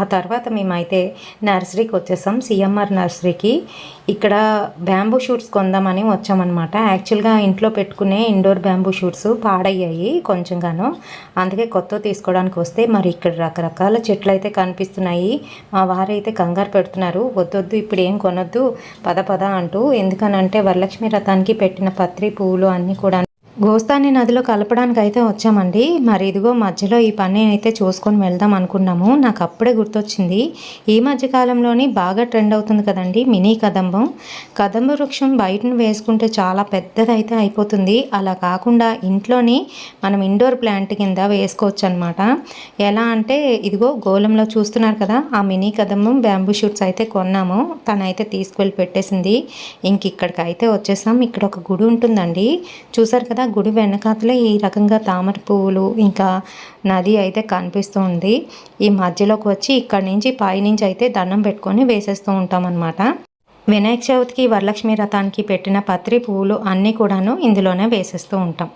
ఆ తర్వాత మేమైతే నర్సరీకి వచ్చేసాం. సిఎంఆర్ నర్సరీకి. ఇక్కడ బ్యాంబూ షూట్స్ కొందామని వచ్చామన్నమాట. యాక్చువల్గా ఇంట్లో పెట్టుకునే ఇండోర్ బ్యాంబూ షూట్స్ పాడయ్యాయి కొంచెంగాను. అందుకే కొత్త తీసుకోవడానికి వస్తే మరి ఇక్కడ రకరకాల చెట్లు అయితే కనిపిస్తున్నాయి. మా వారైతే కంగారు పెడుతున్నారు. వద్దొద్దు ఇప్పుడు ఏం కొనొద్దు పద పద అంటూ. ఎందుకనంటే వరలక్ష్మి రథానికి పెట్టిన పత్రి పువ్వులు అన్నీ కూడా గోస్తాని నదిలో కలపడానికి అయితే వచ్చామండి. మరి ఇదిగో మధ్యలో ఈ పని అయితే చూసుకొని వెళ్దాం అనుకున్నాము. నాకు అప్పుడే గుర్తొచ్చింది. ఈ మధ్యకాలంలోనే బాగా ట్రెండ్ అవుతుంది కదండి మినీ కదంబం. కదంబ వృక్షం బయటను వేసుకుంటే చాలా పెద్దదైతే అయిపోతుంది. అలా కాకుండా ఇంట్లోని మనం ఇండోర్ ప్లాంట్ కింద వేసుకోవచ్చు అనమాట ఎలా అంటే ఇదిగో గోళంలో చూస్తున్నారు కదా ఆ మినీ కదంబం బ్యాంబూ షూట్స్ అయితే కొన్నాము. తనైతే తీసుకువెళ్ళి పెట్టేసింది. ఇంక ఇక్కడికి అయితే వచ్చేసాం. ఇక్కడ ఒక గుడి ఉంటుందండి. చూసారు కదా గుడి వెనకాతలే ఈ రకంగా తామర పువ్వులు ఇంకా నది అయితే కనిపిస్తూ ఉంది ఈ మధ్యలోకి వచ్చి ఇక్కడ నుంచి పైనుంచి అయితే దండం పెట్టుకొని వేసేస్తూ ఉంటాం అనమాట వినాయక చవితికి వరలక్ష్మి రథానికి పెట్టిన పత్రి పువ్వులు అన్నీ కూడాను ఇందులోనే వేసేస్తూ ఉంటాం.